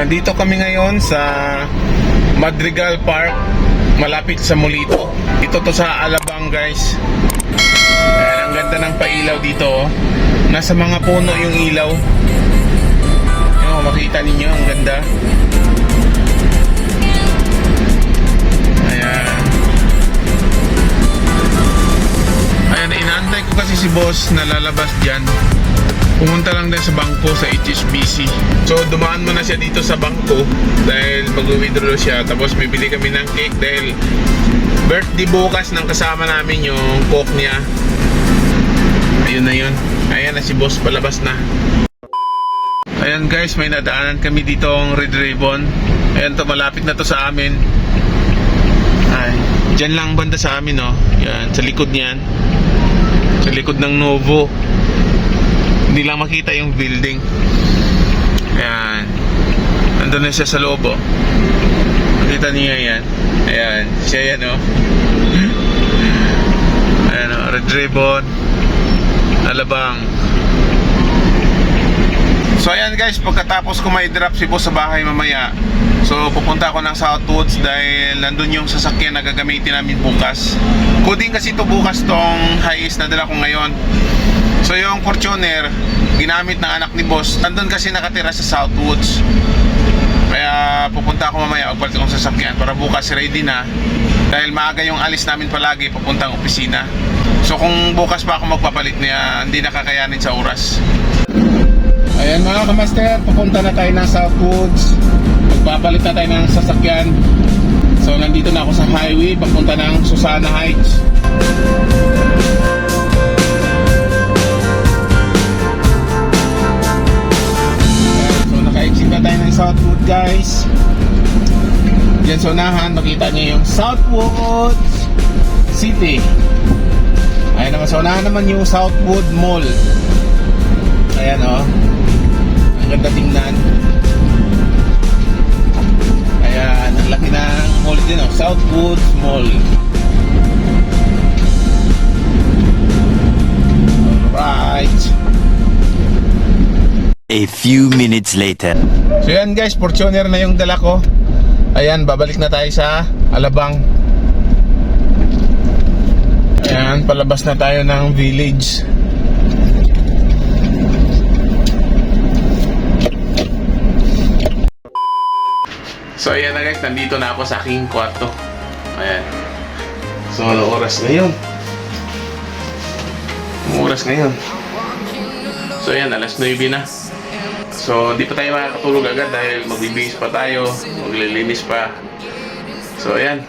Nandito kami ngayon sa Madrigal Park, malapit sa Molito. Ito to sa Alabang guys. Ayan, ang ganda ng pailaw dito. oh. Nasa mga puno yung ilaw. Ayan, makita ninyo, ang ganda. Ayan. Ayan, inaantay ko kasi si boss na lalabas dyan. Pumunta lang din sa bangko sa HSBC. So, dumaan muna siya dito sa bangko dahil mag-withdraw siya. Tapos, bibili kami ng cake dahil birthday bukas ng kasama namin yung coke niya. Ayun na yun. Ayan na si boss, palabas na. Ayan guys, may nadaanan kami dito ang Red Ribbon. Ayan to, malapit na to sa amin. Ay, dyan lang banda sa amin, no? Yan, sa likod niyan. Sa likod ng Novo. Hindi lang makita yung building. Ayan. Nandun na siya sa loob, oh. Makita niya yan. Ayan, siya yan, oh. Ayan, oh, Red Ribbon. Alabang. So ayan guys, pagkatapos ko may drop si boss sa bahay mamaya So pupunta ako ng Southwoods dahil nandun yung sasakyan na gagamitin namin bukas. Coding kasi to bukas tong highest na dala ko ngayon. So yung Fortuner, ginamit ng anak ni boss. Nandun kasi nakatira sa Southwoods Kaya pupunta ako mamaya, agpalit akong sasakyan Para bukas ready na. Dahil maaga yung alis namin palagi papuntang opisina. So kung bukas pa ako magpapalit niya, hindi nakakayanin sa oras. Ayan mga kamaster, pupunta na tayo ng Southwoods. Magpapalit na tayo ng sasakyan. So nandito na ako sa highway, papunta ng Susana Heights. So naka-exit na tayo ng Southwood guys. Diyan sa unahan, makita niyo yung Southwoods City. Ayan naman, sa unahan naman yung Southwood Mall. Ayan oh. Ang ganda tingnan. Ng mall din oh. Southwood Mall. Alright. A few minutes later. So yan guys, Fortuner na yung dala ko. Ayan, babalik na tayo sa Alabang. Ayan, palabas na tayo ng village. So ayan na guys, nandito na ako sa aking kwarto. Ayan. So ano oras ngayon? Anong oras ngayon? So ayan, alas 9 na. So di pa tayo makakatulog agad dahil magbibihis pa tayo, maglilinis pa. So ayan,